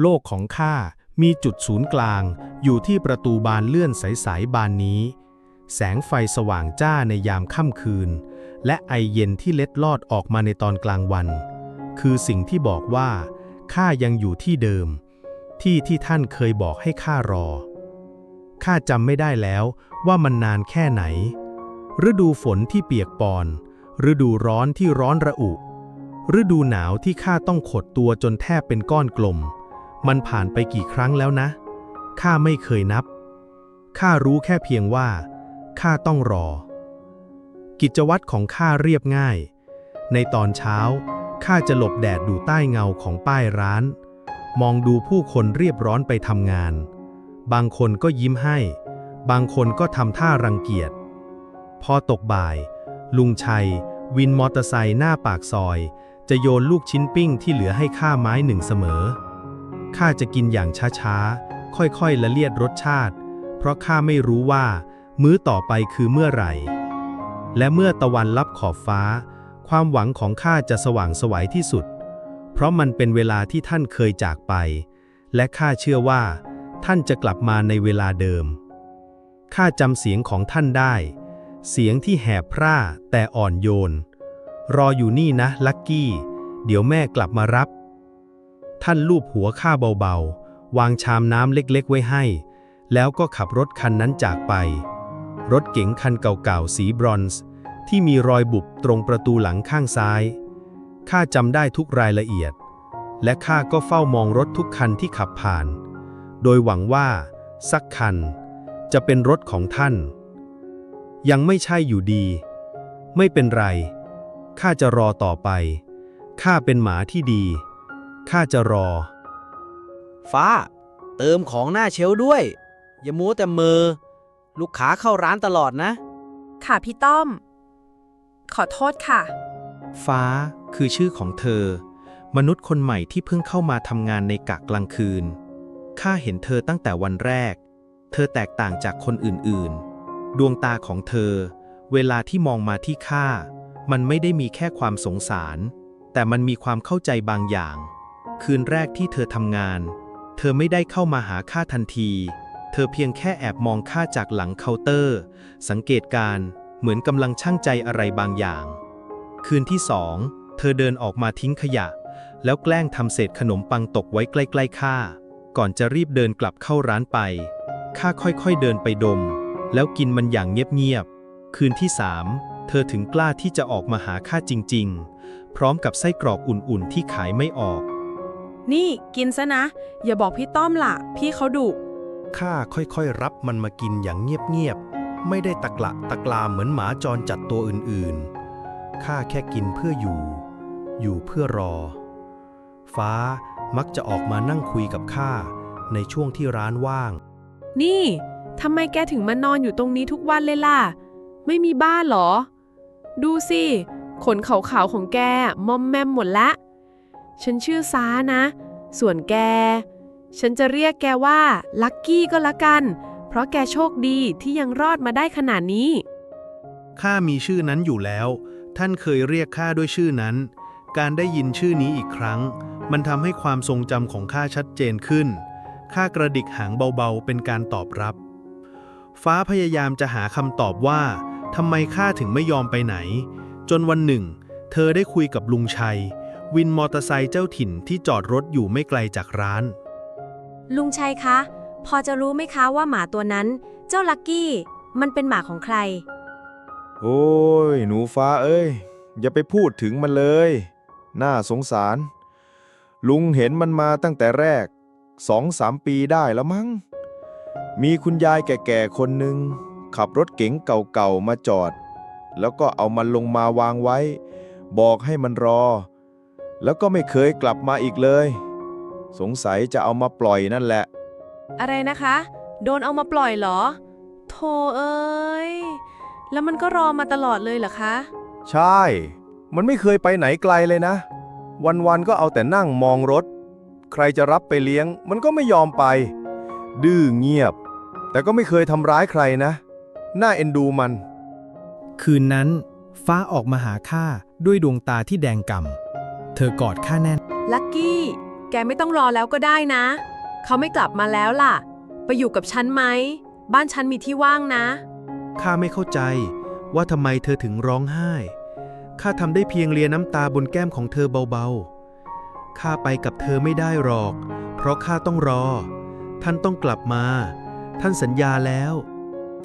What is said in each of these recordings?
โลกของข้ามีจุดศูนย์กลาง อยู่ที่ประตูบานเลื่อนใสๆบานนี้ แสงไฟสว่างจ้าในยามค่ำคืน และไอเย็นที่เล็ดลอดออกมาในตอนกลางวัน คือสิ่งที่บอกว่าข้ายังอยู่ที่เดิม ที่ที่ท่านเคยบอกให้ข้ารอข้าจำไม่ได้แล้วว่ามันนานแค่ไหน ฤดูฝนที่เปียกปอน ฤดูร้อนที่ร้อนระอุ ฤดูหนาวที่ข้าต้องขดตัวจนแทบเป็นก้อนกลม มันผ่านไปกี่ครั้งแล้วนะ ข้าไม่เคยนับ ข้ารู้แค่เพียงว่า ข้าต้องรอ กิจวัตรของข้าเรียบง่าย ในตอนเช้า ข้าจะหลบแดดดูใต้เงาของป้ายร้าน มองดูผู้คนเรียบร้อนไปทำงาน บางคนก็ยิ้มให้ บางคนก็ทำท่ารังเกียจ พอตกบ่าย ลุงชัย วินมอเตอร์ไซค์หน้าปากซอย จะโยนลูกชิ้นปิ้งที่เหลือให้ข้าไม้หนึ่งเสมอ ข้าจะกินอย่างช้าๆ ค่อยๆ ละเลียดรสชาติ เพราะข้าไม่รู้ว่า มื้อต่อไปคือเมื่อไหร่ และเมื่อตะวันลับขอบฟ้า ความหวังของข้าจะสว่างสวัยที่สุด เพราะมันเป็นเวลาที่ท่านเคยจากไป และข้าเชื่อว่า ท่านจะกลับมาในเวลาเดิม ข้าจำเสียงของท่านได้ เสียงที่แหบพร่าแต่อ่อนโยน รออยู่นี่นะลักกี้ เดี๋ยวแม่กลับมารับ ท่านลูบหัวข้าเบาๆ วางชามน้ำเล็กๆ ไว้ให้ แล้วก็ขับรถคันนั้นจากไป รถเก๋งคันเก่าๆ สีบรอนซ์ ที่มีรอยบุบตรงประตูหลังข้างซ้าย ข้าจำได้ทุกรายละเอียด และข้าก็เฝ้ามองรถทุกคันที่ขับผ่าน โดยหวังว่า สักคัน จะเป็นรถของท่าน ยังไม่ใช่อยู่ดี ไม่เป็นไร ข้าจะรอต่อไป ข้าเป็นหมาที่ดี ข้าจะรอ ฟ้า เติมของหน้าเชลฟ์ด้วย อย่ามัวแต่มือลูกค้าเข้าร้านตลอดนะ ค่ะพี่ต้อม ขอโทษค่ะ ฟ้าคือชื่อของเธอ มนุษย์คนใหม่ที่เพิ่งเข้ามาทำงานในกะกลางคืน ข้าเห็นเธอตั้งแต่วันแรก เธอแตกต่างจากคนอื่นๆ ดวงตาของเธอ เวลาที่มองมาที่ข้า มันไม่ได้มีแค่ความสงสาร แต่มันมีความเข้าใจบางอย่าง คืนแรกที่เธอทำงาน เธอไม่ได้เข้ามาหาข้าทันที เธอเพียงแค่แอบมองข้าจากหลังเคาน์เตอร์ สังเกตการเหมือนกำลังช่างใจอะไรบางอย่าง คืนที่สองเธอเดินออกมาทิ้งขยะ แล้วแกล้งทำเศษขนมปังตกไว้ใกล้ๆข้าก่อนจะรีบเดินกลับเข้าร้านไปข้าค่อยๆเดินไปดม แล้วกินมันอย่างเงียบๆคืนที่สามเธอถึงกล้าที่จะออกมาหาข้าจริง ๆ พร้อมกับไส้กรอกอุ่นๆที่ขายไม่ออก นี่กินซะนะ อย่าบอกพี่ต้อมล่ะ พี่เขาดุ ข้าค่อยๆรับมันมากินอย่างเงียบๆ ไม่ได้ตะกละตะกลาเหมือนหมาจรจัดตัวอื่นๆ ข้าแค่กินเพื่ออยู่ อยู่เพื่อรอ ฟ้ามักจะออกมานั่งคุยกับข้าในช่วงที่ร้านว่าง นี่ทำไมแกถึงมานอนอยู่ตรงนี้ทุกวันเลยล่ะ ไม่มีบ้านเหรอ ดูสิ ขนขาวๆของแกมอมแมมหมดละ ฉันชื่อซ้านะ ส่วนแก ฉันจะเรียกแกว่าลักกี้ก็แล้วกัน เพราะแกโชคดีที่ยังรอดมาได้ขนาดนี้ ข้ามีชื่อนั้นอยู่แล้ว ท่านเคยเรียกข้าด้วยชื่อนั้น การได้ยินชื่อนี้อีกครั้ง มันทำให้ความทรงจำของข้าชัดเจนขึ้น ข้ากระดิกหางเบาๆ เป็นการตอบรับ ฟ้าพยายามจะหาคำตอบว่าทำไมข้าถึงไม่ยอมไปไหน จนวันหนึ่ง เธอได้คุยกับลุงชัย วินมอเตอร์ไซค์เจ้าถิ่นที่จอดรถอยู่ไม่ไกลจากร้าน ลุงชัยคะ พอจะรู้ไหมคะว่าหมาตัวนั้น เจ้าลักกี้ มันเป็นหมาของใคร โอ้ย หนูฟ้าเอ้ย อย่าไปพูดถึงมันเลย น่าสงสาร ลุงเห็นมันมาตั้งแต่แรกสองสามปีได้แล้วมั้ง มีคุณยายแก่ๆคนหนึ่งขับรถเก๋งเก่าๆมาจอด แล้วก็เอามันลงมาวางไว้ บอกให้มันรอ แล้วก็ไม่เคยกลับมาอีกเลย สงสัยจะเอามาปล่อยนั่นแหละ อะไรนะคะ โดนเอามาปล่อยเหรอ โธ่เอ้ย แล้วมันก็รอมาตลอดเลยเหรอคะ ใช่ มันไม่เคยไปไหนไกลเลยนะ วันๆก็เอาแต่นั่งมองรถ ใครจะรับไปเลี้ยง มันก็ไม่ยอมไป ดื้อเงียบ แต่ก็ไม่เคยทำร้ายใครนะน่าเอ็นดูมัน คืนนั้น ฟ้าออกมาหาข้าด้วยดวงตาที่แดงก่ำ เธอกอดข้าแน่น ลักกี้ แกไม่ต้องรอแล้วก็ได้นะ เขาไม่กลับมาแล้วล่ะ ไปอยู่กับฉันไหม บ้านฉันมีที่ว่างนะ ข้าไม่เข้าใจว่าทำไมเธอถึงร้องไห้ ข้าทำได้เพียงเลียน้ำตาบนแก้มของเธอเบาๆ ข้าไปกับเธอไม่ได้หรอก เพราะข้าต้องรอ ท่านต้องกลับมา ท่านสัญญาแล้ว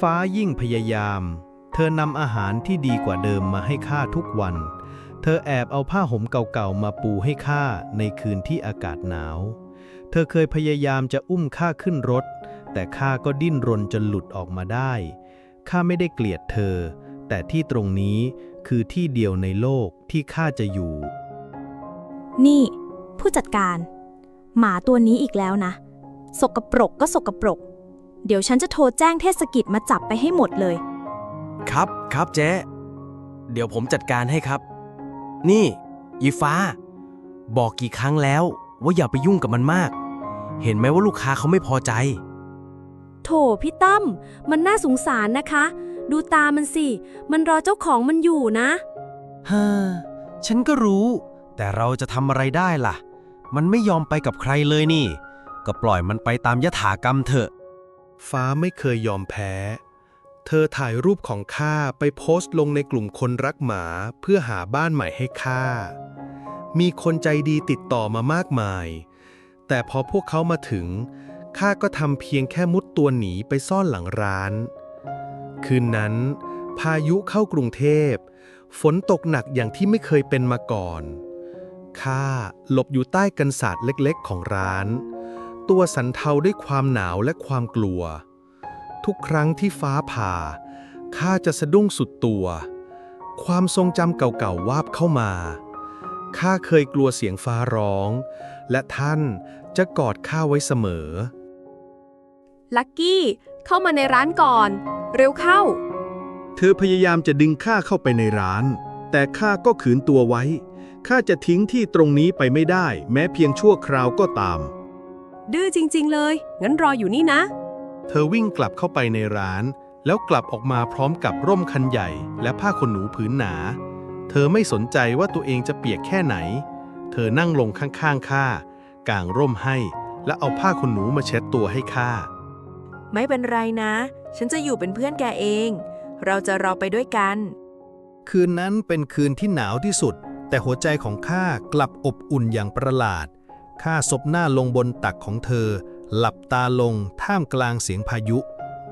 ฟ้ายิ่งพยายาม เธอนำอาหารที่ดีกว่าเดิมมาให้ข้าทุกวัน เธอแอบเอาผ้าห่มเก่าๆมาปูให้ข้าในคืนที่อากาศหนาว เธอเคยพยายามจะอุ้มข้าขึ้นรถ แต่ข้าก็ดิ้นรนจนหลุดออกมาได้ ข้าไม่ได้เกลียดเธอ แต่ที่ตรงนี้คือที่เดียวในโลกที่ข้าจะอยู่ นี่ ผู้จัดการ หมาตัวนี้อีกแล้วนะ สกปรกก็สกปรก เดี๋ยวฉันจะโทรแจ้งเทศกิจมาจับไปให้หมดเลย ครับครับเจ๊ เดี๋ยวผมจัดการให้ครับ นี่ยีฟ้า บอกกี่ครั้งแล้วว่าอย่าไปยุ่งกับมันมาก เห็นไหมว่าลูกค้าเขาไม่พอใจ โถพี่ตั้มมันน่าสงสารนะคะ ดูตามันสิ มันรอเจ้าของมันอยู่นะ ฮ่า ฉันก็รู้ แต่เราจะทำอะไรได้ล่ะ มันไม่ยอมไปกับใครเลยนี่ ก็ปล่อยมันไปตามยถากรรมเถอะ ฟ้าไม่เคยยอมแพ้ เธอถ่ายรูปของข้าไปโพสต์ลงในกลุ่มคนรักหมาเพื่อหาบ้านใหม่ให้ข้า มีคนใจดีติดต่อมามากมาย แต่พอพวกเขามาถึง ข้าก็ทำเพียงแค่มุดตัวหนีไปซ่อนหลังร้าน คืนนั้น พายุเข้ากรุงเทพ ฝนตกหนักอย่างที่ไม่เคยเป็นมาก่อน ข้าหลบอยู่ใต้กันศาสตร์เล็กๆ ของร้าน ตัวสันเทาด้วยความหนาวและความกลัว ทุกครั้งที่ฟ้าผ่า ข้าจะสะดุ้งสุดตัว ความทรงจำเก่าๆวาบเข้ามา ข้าเคยกลัวเสียงฟ้าร้อง และท่านจะกอดข้าไว้เสมอ ลักกี้ เข้ามาในร้านก่อน เร็วเข้า เธอพยายามจะดึงข้าเข้าไปในร้าน แต่ข้าก็ขืนตัวไว้ ข้าจะทิ้งที่ตรงนี้ไปไม่ได้ แม้เพียงชั่วคราวก็ตาม ดื้อจริง ๆ เลย งั้นรออยู่นี่นะ เธอวิ่งกลับเข้าไปในร้าน แล้วกลับออกมาพร้อมกับร่มคันใหญ่ และผ้าขนหนูผืนหนา เธอไม่สนใจว่าตัวเองจะเปียกแค่ไหน เธอนั่งลงข้างๆข้ากางร่มให้ และเอาผ้าขนหนูมาเช็ดตัวให้ข้า ไม่เป็นไรนะ ฉันจะอยู่เป็นเพื่อนแกเอง เราจะรอไปด้วยกัน คืนนั้นเป็นคืนที่หนาวที่สุด แต่หัวใจของข้ากลับอบอุ่นอย่างประหลาดข้าซบหน้าลงบนตักของเธอ หลับตาลงท่ามกลางเสียงพายุ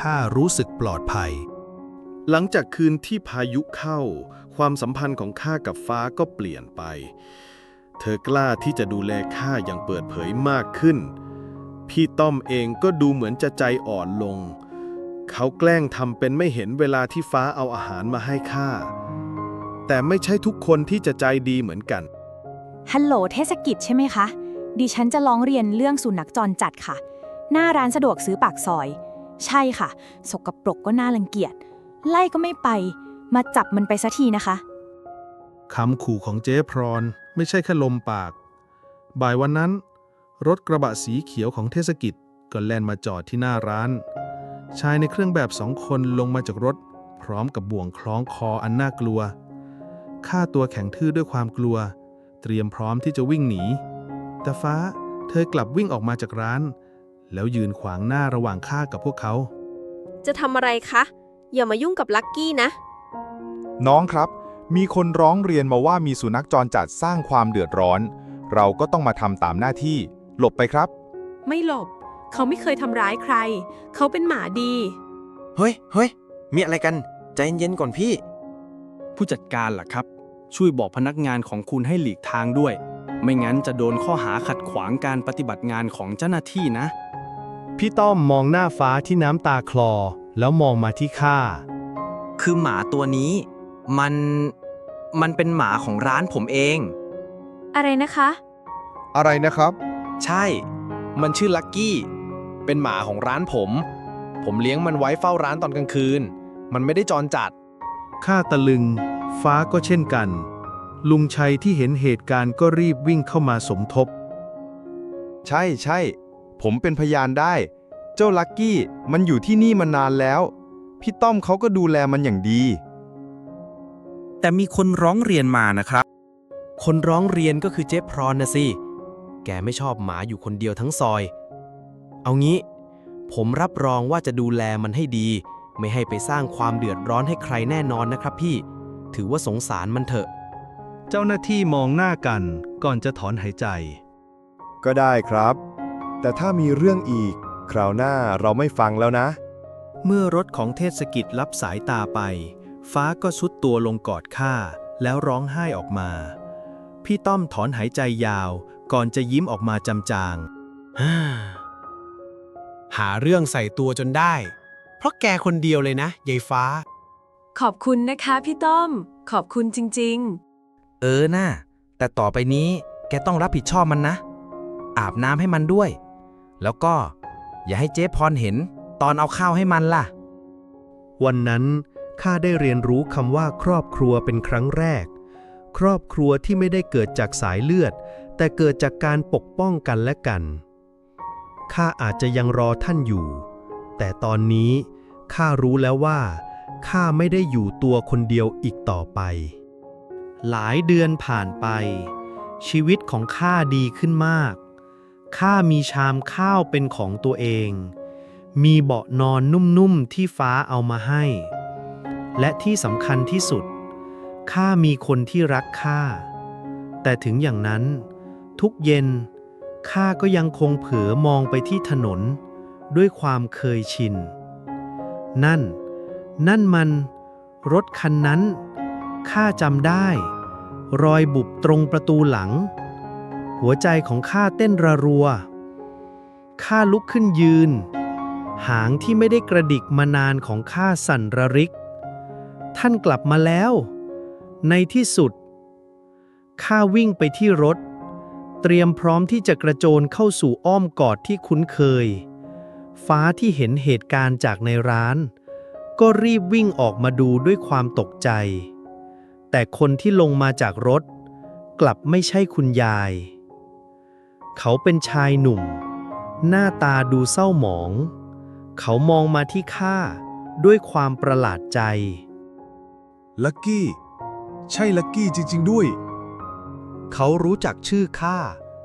ข้ารู้สึกปลอดภัย หลังจากคืนที่พายุเข้า ความสัมพันธ์ของข้ากับฟ้าก็เปลี่ยนไป เธอกล้าที่จะดูแลข้าอย่างเปิดเผยมากขึ้น พี่ต้อมเองก็ดูเหมือนจะใจอ่อนลง เขาแกล้งทำเป็นไม่เห็นเวลาที่ฟ้าเอาอาหารมาให้ข้า แต่ไม่ใช่ทุกคนที่จะใจดีเหมือนกัน ฮัลโหลเทศกิจใช่ไหมคะ ดิฉันจะร้องเรียนเรื่องสุนัขจรจัดค่ะ หน้าร้านสะดวกซื้อปากซอย ใช่ค่ะ สกปรกก็น่ารังเกียจ ไล่ก็ไม่ไป มาจับมันไปสัทีนะคะ คำขู่ของเจ๊พรอนไม่ใช่แค่ลมปาก บ่ายวันนั้น รถกระบะสีเขียวของเทศกิจก็แล่นมาจอดที่หน้าร้าน ชายในเครื่องแบบสองคนลงมาจากรถ พร้อมกับบ่วงคล้องคออันน่ากลัวข้าตัวแข็งทื่อด้วยความกลัว เตรียมพร้อมที่จะวิ่งหนี แต่ฟ้าเธอกลับวิ่งออกมาจากร้าน แล้วยืนขวางหน้าระหว่างข้ากับพวกเขา จะทำอะไรคะ อย่ามายุ่งกับลักกี้นะ น้องครับ มีคนร้องเรียนมาว่ามีสุนัขจรจัดสร้างความเดือดร้อน เราก็ต้องมาทำตามหน้าที่ หลบไปครับ ไม่หลบ เขาไม่เคยทำร้ายใคร เขาเป็นหมาดี เฮ้ย เฮ้ย มีอะไรกัน ใจเย็นๆก่อนพี่ ผู้จัดการล่ะครับ ช่วยบอกพนักงานของคุณให้หลีกทางด้วย ไม่งั้นจะโดนข้อหาขัดขวางการปฏิบัติงานของเจ้าหน้าที่นะ พี่ต้อมมองหน้าฟ้าที่น้ำตาคลอ แล้วมองมาที่ข้า คือหมาตัวนี้ มัน มันเป็นหมาของร้านผมเอง อะไรนะคะ อะไรนะครับ ใช่ มันชื่อลักกี้ เป็นหมาของร้านผม ผมเลี้ยงมันไว้เฝ้าร้านตอนกลางคืน มันไม่ได้จรจัด ข้าตะลึง ฟ้าก็เช่นกัน ลุงชัยที่เห็นเหตุการณ์ก็รีบวิ่งเข้ามาสมทบ ใช่ใช่ ผมเป็นพยานได้ เจ้าลักกี้มันอยู่ที่นี่มานานแล้ว พี่ต้อมเขาก็ดูแลมันอย่างดี แต่มีคนร้องเรียนมานะครับ คนร้องเรียนก็คือเจ๊พรอนนะสิ แกไม่ชอบหมาอยู่คนเดียวทั้งซอย เอางี้ ผมรับรองว่าจะดูแลมันให้ดี ไม่ให้ไปสร้างความเดือดร้อนให้ใครแน่นอนนะครับพี่ ถือว่าสงสารมันเถอะ เจ้าหน้าที่มองหน้ากันก่อนจะถอนหายใจ ก็ได้ครับ แต่ถ้ามีเรื่องอีก คราวหน้าเราไม่ฟังแล้วนะ เมื่อรถของเทศกิจรับสายตาไป ฟ้าก็สุดตัวลงกอดข้าแล้วร้องไห้ออกมา พี่ต้อมถอนหายใจยาว ก่อนจะยิ้มออกมาจำจางหาเรื่องใส่ตัวจนได้ เพราะแกคนเดียวเลยนะยายฟ้า ขอบคุณนะคะพี่ต้อม ขอบคุณจริง เออน่าแต่ต่อไปนี้แกต้องรับผิดชอบมันนะ อาบน้ำให้มันด้วย แล้วก็อย่าให้เจ๊พรเห็นตอนเอาข้าวให้มันล่ะ วันนั้นข้าได้เรียนรู้คำว่าครอบครัวเป็นครั้งแรก ครอบครัวที่ไม่ได้เกิดจากสายเลือด แต่เกิดจากการปกป้องกันและกันข้าอาจจะยังรอท่านอยู่ แต่ตอนนี้ข้ารู้แล้วว่าข้าไม่ได้อยู่ตัวคนเดียวอีกต่อไป หลายเดือนผ่านไป ชีวิตของข้าดีขึ้นมาก ข้ามีชามข้าวเป็นของตัวเอง มีเบาะนอนนุ่มๆที่ฟ้าเอามาให้ และที่สำคัญที่สุด ข้ามีคนที่รักข้า แต่ถึงอย่างนั้น ทุกเย็น ข้าก็ยังคงเผลอมองไปที่ถนน ด้วยความเคยชิน นั่น นั่นมัน รถคันนั้น ข้าจำได้ รอยบุบตรงประตูหลัง หัวใจของข้าเต้นระรัว ข้าลุกขึ้นยืน หางที่ไม่ได้กระดิกมานานของข้าสั่นระริก ท่านกลับมาแล้ว ในที่สุด ข้าวิ่งไปที่รถ เตรียมพร้อมที่จะกระโจนเข้าสู่อ้อมกอดที่คุ้นเคย ฟ้าที่เห็นเหตุการณ์จากในร้าน ก็รีบวิ่งออกมาดูด้วยความตกใจ แต่คนที่ลงมาจากรถ กลับไม่ใช่คุณยาย เขาเป็นชายหนุ่ม หน้าตาดูเศร้าหมอง เขามองมาที่ข้าด้วยความประหลาดใจ ลักกี้ ใช่ลักกี้จริง ๆ ด้วย เขารู้จักชื่อข้า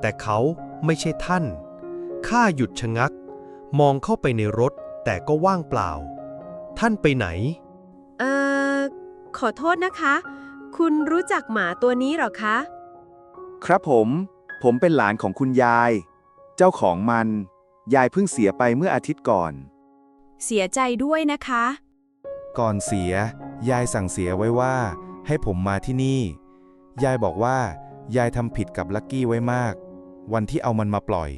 แต่เขาไม่ใช่ท่าน ข้าหยุดชะงัก มองเข้าไปในรถ แต่ก็ว่างเปล่า ท่านไปไหนๆเอ่อ ขอโทษนะคะ คุณรู้จักหมาตัวนี้เหรอคะ ครับผม ผมเป็นหลานของคุณยาย เจ้าของมัน ยายเพิ่งเสียไปเมื่ออาทิตย์ก่อน เสียใจด้วยนะคะ ก่อนเสีย ยายสั่งเสียไว้ว่า ให้ผมมาที่นี่ ยายบอกว่า ยายทำผิดกับลักกี้ไว้มาก วันที่เอามันมาปล่อย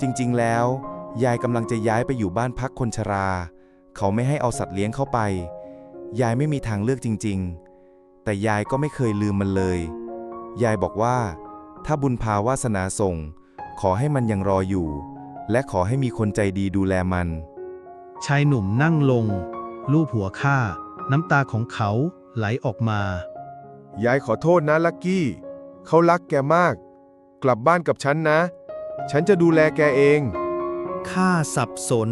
จริงๆแล้ว ยายกำลังจะย้ายไปอยู่บ้านพักคนชรา เขาไม่ให้เอาสัตว์เลี้ยงเข้าไป ยายไม่มีทางเลือกจริง ๆ แต่ยายก็ไม่เคยลืมมันเลย ยายบอกว่า ถ้าบุญพาวาสนาส่ง ขอให้มันยังรออยู่ และขอให้มีคนใจดีดูแลมัน ชายหนุ่มนั่งลง ลูบหัวข้า น้ำตาของเขาไหลออกมา ยายขอโทษนะลักกี้ เขารักแกมาก กลับบ้านกับฉันนะ ฉันจะดูแลแกเอง ข้าสับสน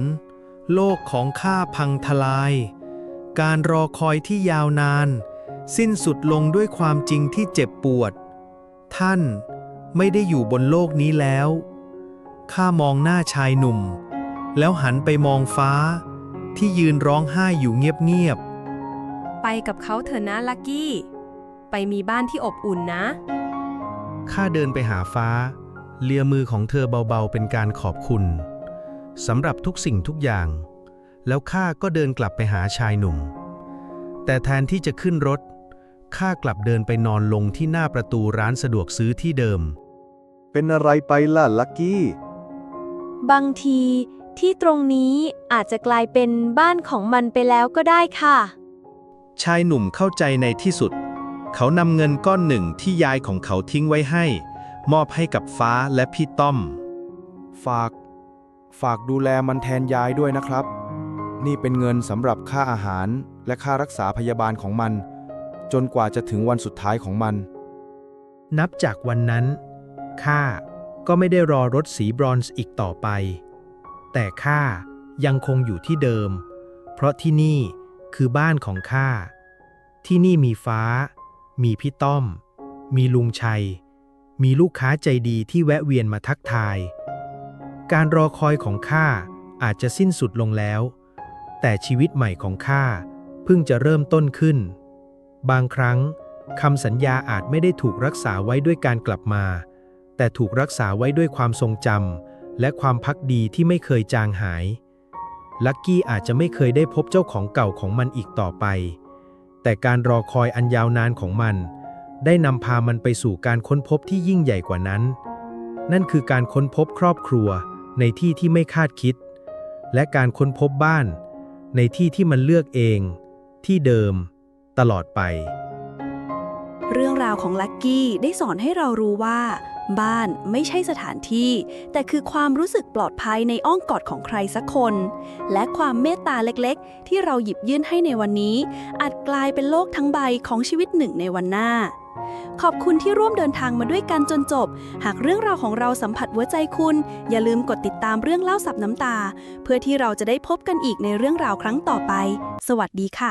โลกของข้าพังทลาย การรอคอยที่ยาวนาน สิ้นสุดลงด้วยความจริงที่เจ็บปวด ท่านไม่ได้อยู่บนโลกนี้แล้ว ข้ามองหน้าชายหนุ่ม แล้วหันไปมองฟ้า ที่ยืนร้องไห้อยู่เงียบไปกับเขาเถอะนะลักกี้ ไปมีบ้านที่อบอุ่นนะๆข้าเดินไปหาฟ้า เลียมือของเธอเบาๆ เป็นการขอบคุณสำหรับทุกสิ่งทุกอย่าง แล้วข้าก็เดินกลับไปหาชายหนุ่ม แต่แทนที่จะขึ้นรถ ข้ากลับเดินไปนอนลงที่หน้าประตูร้านสะดวกซื้อที่เดิม เป็นอะไรไปล่ะลักกี้ บางทีที่ตรงนี้อาจจะกลายเป็นบ้านของมันไปแล้วก็ได้ค่ะ ชายหนุ่มเข้าใจในที่สุด เขานำเงินก้อนหนึ่งที่ยายของเขาทิ้งไว้ให้ มอบให้กับฟ้าและพี่ต้อม ฝาก ฝากดูแลมันแทนยายด้วยนะครับ นี่เป็นเงินสำหรับค่าอาหารและค่ารักษาพยาบาลของมัน จนกว่าจะถึงวันสุดท้ายของมัน นับจากวันนั้น ข้าก็ไม่ได้รอรถสีบรอนซ์อีกต่อไป แต่ข้ายังคงอยู่ที่เดิม เพราะที่นี่คือบ้านของข้า ที่นี่มีฟ้า มีพี่ต้อม มีลุงชัย มีลูกค้าใจดีที่แวะเวียนมาทักทาย การรอคอยของข้าอาจจะสิ้นสุดลงแล้ว แต่ชีวิตใหม่ของข้าเพิ่งจะเริ่มต้นขึ้น บางครั้งคำสัญญาอาจไม่ได้ถูกรักษาไว้ด้วยการกลับมา แต่ถูกรักษาไว้ด้วยความทรงจำและความพักดีที่ไม่เคยจางหาย ลักกี้อาจจะไม่เคยได้พบเจ้าของเก่าของมันอีกต่อไป แต่การรอคอยอันยาวนานของมัน ได้นำพามันไปสู่การค้นพบที่ยิ่งใหญ่กว่านั้น นั่นคือการค้นพบครอบครัวในที่ที่ไม่คาดคิด และการค้นพบบ้าน ในที่ที่มันเลือกเอง ที่เดิม ตลอดไป เรื่องราวของลักกี้ได้สอนให้เรารู้ว่า บ้านไม่ใช่สถานที่ แต่คือความรู้สึกปลอดภัยในอ้อมกอดของใครสักคน และความเมตตาเล็กๆ ที่เราหยิบยื่นให้ในวันนี้ อาจกลายเป็นโลกทั้งใบของชีวิตหนึ่งในวันหน้าขอบคุณที่ร่วมเดินทางมาด้วยกันจนจบ หากเรื่องราวของเราสัมผัสหัวใจคุณ อย่าลืมกดติดตามเรื่องเล่าสับน้ำตา เพื่อที่เราจะได้พบกันอีกในเรื่องราวครั้งต่อไป สวัสดีค่ะ